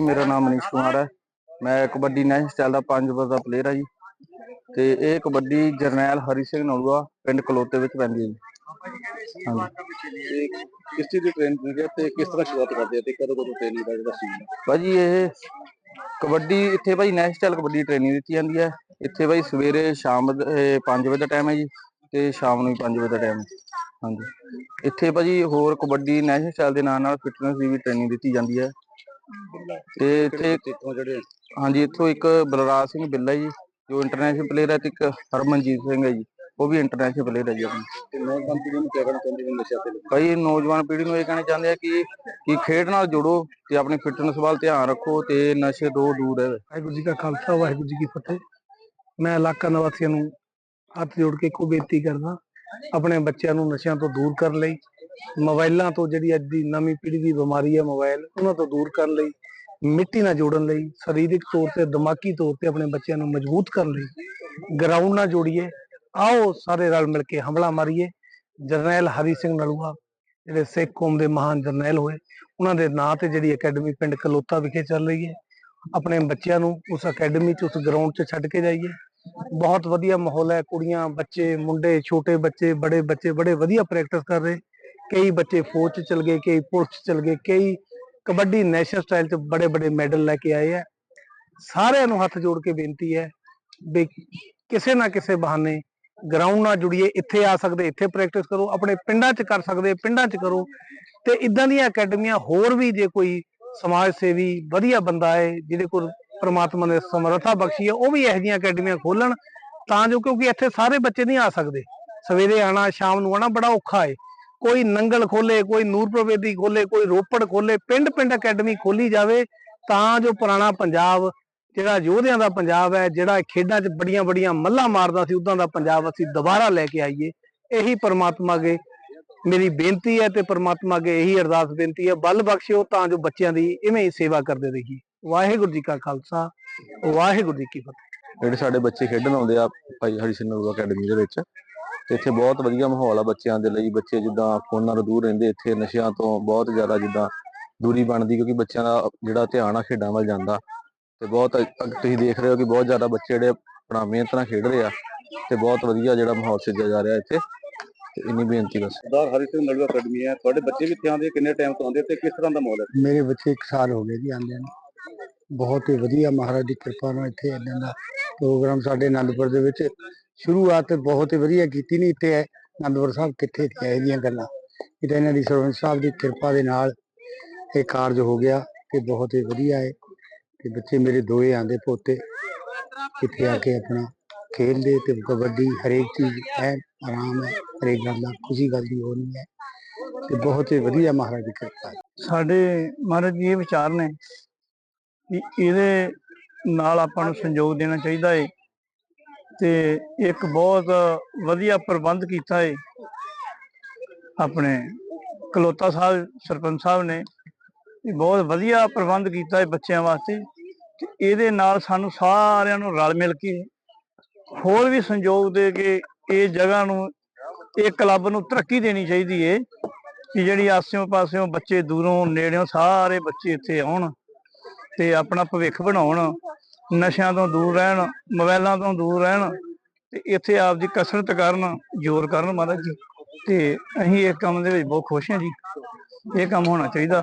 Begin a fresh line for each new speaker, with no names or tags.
ਮੇਰਾ ਨਾਮ ਮਨੀਸ਼ ਕੁਮਾਰ ਹੈ। ਮੈਂ ਕਬੱਡੀ ਨੈਸ਼ਨਲ ਸਟਾਈਲ ਦਾ ਪੰਜ ਨੰਬਰ ਦਾ ਪਲੇਅਰ ਹਾਂ ਜੀ। ਤੇ ਇਹ ਕਬੱਡੀ ਜਰਨੈਲ ਹਰੀ ਸਿੰਘ ਨਲੂਆ ਪਿੰਡ ਕਲੋਤੇ ਵਿੱਚ ਪੈਂਦੀ ਹੈ ਜੀ। ਹਾਂਜੀ।
ਕਿਸ ਚੀਜ਼ ਦੀ ਟ੍ਰੇਨਿੰਗ ਹੈ ਤੇ ਕਿਸ ਤਰ੍ਹਾਂ ਸ਼ੁਰੂਆਤ ਕਰਦੇ ਆ ਤੇ ਕਦੋਂ ਕਦੋਂ ਟ੍ਰੇਨਿੰਗ ਦਾ ਜਿਹੜਾ ਸੀਜ਼ਨ
ਭਾਜੀ ਇਹ ਕਬੱਡੀ ਇੱਥੇ ਭਾਈ ਨੈਸ਼ਨਲ ਸਟਾਈਲ ਕਬੱਡੀ ਟ੍ਰੇਨਿੰਗ ਦਿੱਤੀ ਜਾਂਦੀ ਹੈ। ਇੱਥੇ ਭਾਈ ਸਵੇਰੇ ਸ਼ਾਮ 5 ਵਜੇ ਦਾ ਟਾਈਮ ਹੈ ਜੀ ਤੇ ਸ਼ਾਮ ਨੂੰ 5 ਵਜੇ ਦਾ ਟਾਈਮ ਹੈ। ਹਾਂਜੀ। ਇੱਥੇ ਭਾਜੀ ਹੋਰ ਕਬੱਡੀ ਨੈਸ਼ਨਲ ਸਟਾਈਲ ਦੇ ਨਾਲ ਨਾਲ ਫਿਟਨੈਸ ਦੀ ਵੀ ਟ੍ਰੇਨਿੰਗ ਦਿੱਤੀ ਜਾਂਦੀ ਹੈ। ਤੇ ਇੱਥੇ
ਇੱਥੋਂ ਜਿਹੜੇ
ਹਾਂਜੀ ਇੱਥੋਂ ਇੱਕ ਬਲਰਾਜ ਸਿੰਘ ਬਿੱਲਾ ਜੀ ਜੋ ਇੰਟਰਨੈਸ਼ਨਲ ਪਲੇਅਰ ਹੈ ਤੇ ਇੱਕ ਹਰਮਨਜੀਤ ਸਿੰਘ ਹੈ ਜੀ ਉਹ ਵੀ ਇੰਟਰਨੈਸ਼ਨਲ ਪਲੇਅਰ ਹੈ ਜੀ ਆਪਣੀ।
ਤੇ ਨੌਜਵਾਨ ਪੀੜ੍ਹੀ ਨੂੰ ਕਿਆ ਕਹਿਣਾ ਚਾਹੁੰਦੇ ਨੇ ਨਸ਼ਾ ਤੇ?
ਕਈ ਨੌਜਵਾਨ ਪੀੜ੍ਹੀ ਨੂੰ ਇਹ ਕਹਿਣਾ ਚਾਹੁੰਦੇ ਆ ਕਿ ਕਿ ਖੇਡ ਨਾਲ ਜੁੜੋ ਤੇ ਆਪਣੀ ਫਿਟਨੈਸ ਵੱਲ ਧਿਆਨ ਰੱਖੋ ਤੇ ਨਸ਼ੇ ਤੋਂ ਦੂਰ ਰਹੋ।
ਵਾਹਿਗੁਰੂ ਜੀ ਕਾ ਖਾਲਸਾ ਵਾਹਿਗੁਰੂ ਜੀ ਕੀ ਫਤਿਹ। ਮੈਂ ਇਲਾਕਾ ਨਿਵਾਸੀਆਂ ਨੂੰ ਹੱਥ ਜੋੜ ਕੇ ਇੱਕੋ ਬੇਨਤੀ ਕਰਦਾ ਆਪਣੇ ਬੱਚਿਆਂ ਨੂੰ ਨਸ਼ਿਆਂ ਤੋਂ ਦੂਰ ਕਰਨ ਲਈ ਮੋਬਾਈਲਾਂ ਤੋਂ ਜਿਹੜੀ ਅੱਜ ਦੀ ਨਵੀਂ ਪੀੜ੍ਹੀ ਦੀ ਬਿਮਾਰੀ ਹੈ ਮੋਬਾਈਲ, ਉਹਨਾਂ ਤੋਂ ਦੂਰ ਕਰਨ ਲਈ, ਮਿੱਟੀ ਨਾਲ ਜੋੜਨ ਲਈ, ਸਰੀਰਕ ਤੌਰ ਤੇ, ਦਿਮਾਗੀ ਤੌਰ ਤੇ ਆਪਣੇ ਬੱਚਿਆਂ ਨੂੰ ਮਜ਼ਬੂਤ ਕਰਨ ਲਈ ਗਰਾਊਂਡ ਨਾਲ ਜੋੜੀਏ। ਆਓ ਸਾਰੇ ਰਲ ਮਿਲ ਕੇ ਹਮਲਾ ਮਾਰੀਏ। ਜਰਨੈਲ ਹਰੀ ਸਿੰਘ ਨਲੂਆ, ਜਿਹੜੇ ਸਿੱਖ ਕੌਮ ਦੇ ਮਹਾਨ ਜਰਨੈਲ ਹੋਏ, ਉਹਨਾਂ ਦੇ ਨਾਂ ਤੇ ਜਿਹੜੀ ਅਕੈਡਮੀ ਪਿੰਡ ਕਲੋਤਾ ਵਿਖੇ ਚੱਲ ਰਹੀ ਹੈ। ਆਪਣੇ ਬੱਚਿਆਂ ਨੂੰ ਉਸ ਅਕੈਡਮੀ 'ਚ, ਉਸ ਗਰਾਊਂਡ 'ਚ ਛੱਡ ਕੇ ਜਾਈਏ। ਬਹੁਤ ਵਧੀਆ ਮਾਹੌਲ ਹੈ। ਕੁੜੀਆਂ, ਬੱਚੇ, ਮੁੰਡੇ, ਛੋਟੇ ਬੱਚੇ, ਬੜੇ ਬੱਚੇ, ਬੜੇ ਵਧੀਆ ਪ੍ਰੈਕਟਿਸ ਕਰ ਰਹੇ। ਕਈ ਬੱਚੇ ਫੌਜ 'ਚ ਚਲ ਗਏ, ਕਈ ਪੁਲਿਸ 'ਚ ਚਲ ਗਏ, ਕਈ ਕਬੱਡੀ ਨੈਸ਼ਨਲ ਸਟਾਈਲ 'ਚ ਬੜੇ ਬੜੇ ਮੈਡਲ ਲੈ ਕੇ ਆਏ ਆ। ਸਾਰਿਆਂ ਨੂੰ ਹੱਥ ਜੋੜ ਕੇ ਬੇਨਤੀ ਹੈ ਵੀ ਕਿਸੇ ਨਾ ਕਿਸੇ ਬਹਾਨੇ ਗਰਾਊਂਡ ਨਾਲ ਜੁੜੀਏ, ਇੱਥੇ ਆ ਸਕਦੇ, ਇੱਥੇ ਪ੍ਰੈਕਟਿਸ ਕਰੋ, ਆਪਣੇ ਪਿੰਡਾਂ 'ਚ ਕਰ ਸਕਦੇ, ਪਿੰਡਾਂ 'ਚ ਕਰੋ। ਤੇ ਇਦਾਂ ਦੀਆਂ ਅਕੈਡਮੀਆਂ ਹੋਰ ਵੀ ਜੇ ਕੋਈ ਸਮਾਜ ਸੇਵੀ ਵਧੀਆ ਬੰਦਾ ਹੈ ਜਿਹਦੇ ਕੋਲ ਪ੍ਰਮਾਤਮਾ ਨੇ ਸਮਰੱਥਾ ਬਖਸ਼ੀ ਹੈ, ਉਹ ਵੀ ਇਹੋ ਜਿਹੀਆਂ ਅਕੈਡਮੀਆਂ ਖੋਲਣ ਤਾਂ ਜੋ ਕਿਉਂਕਿ ਇੱਥੇ ਸਾਰੇ ਬੱਚੇ ਨਹੀਂ ਆ ਸਕਦੇ। ਸਵੇਰੇ ਆਣਾ ਸ਼ਾਮ ਨੂੰ ਆਣਾ ਬੜਾ ਔਖਾ ਹੈ। ਕੋਈ ਨੰਗਲ ਖੋਲੇ, ਕੋਈ ਨੂਰਪੁਰ ਵੇਦੀ ਖੋਲੇ, ਕੋਈ ਰੋਪੜ ਖੋਲੇ ਪਿੰਡ ਪਿੰਡ ਅਕੈਡਮੀ ਖੋਲੀ ਜਾਵੇ, ਤਾਂ ਜੋ ਪੁਰਾਣਾ ਪੰਜਾਬ, ਜਿਹੜਾ ਯੋਧਿਆਂ ਦਾ ਪੰਜਾਬ ਹੈ, ਜਿਹੜਾ ਖੇਡਾਂ 'ਚ ਬੜੀਆਂ ਬੜੀਆਂ ਮੱਲਾਂ ਮਾਰਦਾ ਸੀ, ਉਦਾਂ ਦਾ ਪੰਜਾਬ ਅਸੀਂ ਦੁਬਾਰਾ ਲੈ ਕੇ ਆਈਏ। ਇਹੀ ਪਰਮਾਤਮਾ ਅੱਗੇ ਮੇਰੀ ਬੇਨਤੀ ਹੈ ਤੇ ਪਰਮਾਤਮਾ ਅੱਗੇ ਇਹੀ ਅਰਦਾਸ ਬੇਨਤੀ ਹੈ। ਬਲ ਬਖਸ਼ਿਓ ਤਾਂ ਜੋ ਬੱਚਿਆਂ ਦੀ ਇਵੇਂ ਹੀ ਸੇਵਾ ਕਰਦੇ ਰਹੀਏ। ਵਾਹਿਗੁਰੂ ਜੀ ਕਾ ਖਾਲਸਾ, ਵਾਹਿਗੁਰੂ ਜੀ ਕੀ ਫਤਿਹ।
ਜਿਹੜੇ ਸਾਡੇ ਬੱਚੇ ਖੇਡਣ ਆਉਂਦੇ ਆ ਭਾਈ ਹਰੀ ਸਿੰਘ ਨਲੂਆ ਅਕੈਡਮੀ ਦੇ ਵਿੱਚ ਤੇ ਇੱਥੇ ਬਹੁਤ ਵਧੀਆ ਮਾਹੌਲ ਆ ਬੱਚਿਆਂ ਦੇ ਲਈ ਬੱਚੇ ਜਿੱਦਾਂ ਫੋਨਾਂ ਤੋਂ ਦੂਰ ਰਹਿੰਦੇ ਇੱਥੇ ਨਸ਼ਿਆਂ ਤੋਂ ਬਹੁਤ ਜ਼ਿਆਦਾ ਜਿੱਦਾਂ ਦੂਰੀ ਬਣਦੀ ਕਿਉਂਕਿ ਬੱਚਿਆਂ ਦਾ ਜਿਹੜਾ ਧਿਆਨ ਆ ਖੇਡਾਂ ਵੱਲ ਜਾਂਦਾ ਤੇ ਬਹੁਤ ਤੁਸੀਂ ਦੇਖ ਰਹੇ ਹੋ ਕਿ ਬਹੁਤ ਜ਼ਿਆਦਾ ਬੱਚੇ ਜਿਹੜੇ ਆਪਣਾ ਮਿਹਨਤ ਨਾਲ ਖੇਡ ਰਹੇ ਆ ਤੇ ਬਹੁਤ ਵਧੀਆ ਜਿਹੜਾ ਮਾਹੌਲ ਸਿਰਜਿਆ ਜਾ ਰਿਹਾ ਇੱਥੇ ਤੇ ਇੰਨੀ ਬੇਨਤੀ ਬਸ।
ਸਰਦਾਰ ਹਰੀ ਸਿੰਘ ਨਲੂਆ ਅਕੈਡਮੀ ਹੈ ਤੁਹਾਡੇ ਬੱਚੇ ਵੀ ਇੱਥੇ ਆਉਂਦੇ? ਕਿੰਨੇ ਟਾਈਮ ਤੋਂ ਆਉਂਦੇ ਤੇ ਕਿਸ ਤਰ੍ਹਾਂ ਦਾ ਮਾਹੌਲ ਹੈ?
ਮੇਰੇ ਬੱਚੇ 1 ਸਾਲ ਹੋ ਗਏ ਜੀ ਆਂਦੇ ਨੂੰ। ਬਹੁਤ ਹੀ ਵਧੀਆ ਮਹਾਰਾਜ ਦੀ ਕਿਰਪਾ ਨਾਲ ਇੱਥੇ ਇਦਾਂ ਦਾ ਪ੍ਰੋਗਰਾਮ ਸਾਡੇ ਆਨੰਦਪੁਰ ਦੇ ਵਿੱਚ ਸ਼ੁਰੂਆਤ ਬਹੁਤ ਹੀ ਵਧੀਆ ਕੀਤੀ ਨਹੀਂ ਇੱਥੇ ਹੈ ਸਾਹਿਬ ਕਿੱਥੇ ਸੀ, ਇਹ ਜਿਹੀਆਂ ਗੱਲਾਂ। ਇਹ ਤਾਂ ਇਹਨਾਂ ਦੀ ਸਰਵੰਸ ਸਾਹਿਬ ਦੀ ਕਿਰਪਾ ਦੇ ਨਾਲ ਇਹ ਕਾਰਜ ਹੋ ਗਿਆ ਤੇ ਬਹੁਤ ਹੀ ਵਧੀਆ ਹੈ ਤੇ ਬੱਚੇ ਮੇਰੇ ਦੋਏ ਆਂਦੇ ਪੋਤੇ ਇੱਥੇ ਆ ਕੇ ਆਪਣਾ ਖੇਡਦੇ ਤੇ ਕਬੱਡੀ ਹਰੇਕ ਚੀਜ਼ ਹੈ, ਆਰਾਮ ਹੈ, ਹਰੇਕ ਗੱਲ ਦਾ ਖੁਸ਼ੀ ਗੱਲ ਦੀ ਹੋ ਨਹੀਂ ਹੈ। ਤੇ ਬਹੁਤ ਹੀ ਵਧੀਆ ਮਹਾਰਾਜ ਦੀ ਕਿਰਪਾ
ਸਾਡੇ ਮਹਾਰਾਜ ਜੀ ਇਹ ਵਿਚਾਰ ਨੇ ਕਿ ਇਹਦੇ ਨਾਲ ਆਪਾਂ ਨੂੰ ਸੰਯੋਗ ਦੇਣਾ ਚਾਹੀਦਾ ਹੈ ਤੇ ਇੱਕ ਬਹੁਤ ਵਧੀਆ ਪ੍ਰਬੰਧ ਕੀਤਾ ਹੈ ਆਪਣੇ ਕਲੋਤਾ ਸਾਹਿਬ, ਸਰਪੰਚ ਸਾਹਿਬ ਨੇ ਇਹ ਬਹੁਤ ਵਧੀਆ ਪ੍ਰਬੰਧ ਕੀਤਾ ਹੈ ਬੱਚਿਆਂ ਵਾਸਤੇ ਤੇ ਇਹਦੇ ਨਾਲ ਸਾਨੂੰ ਸਾਰਿਆਂ ਨੂੰ ਰਲ ਮਿਲ ਕੇ ਹੋਰ ਵੀ ਸੰਯੋਗ ਦੇ ਕੇ ਇਹ ਜਗ੍ਹਾ ਨੂੰ, ਇਹ ਕਲੱਬ ਨੂੰ ਤਰੱਕੀ ਦੇਣੀ ਚਾਹੀਦੀ ਏ ਕਿ ਜਿਹੜੀ ਆਸਿਓਂ ਪਾਸਿਓਂ ਬੱਚੇ ਦੂਰੋਂ, ਨੇੜਿਓਂ ਸਾਰੇ ਬੱਚੇ ਇੱਥੇ ਆਉਣ ਤੇ ਆਪਣਾ ਭਵਿੱਖ ਬਣਾਉਣ। ਨਸ਼ਿਆਂ ਤੋਂ ਦੂਰ ਰਹਿਣ ਮੋਬਾਈਲਾਂ ਤੋਂ ਦੂਰ ਰਹਿਣ ਤੇ ਇੱਥੇ ਆਪ ਆਪਦੀ ਕਸਰਤ ਕਰਨ, ਜ਼ੋਰ ਕਰਨ ਮਹਾਰਾਜ ਜੀ। ਤੇ ਅਸੀਂ ਇਸ ਕੰਮ ਦੇ ਵਿੱਚ ਬਹੁਤ ਖੁਸ਼ ਹਾਂ ਜੀ। ਇਹ ਕੰਮ ਹੋਣਾ ਚਾਹੀਦਾ।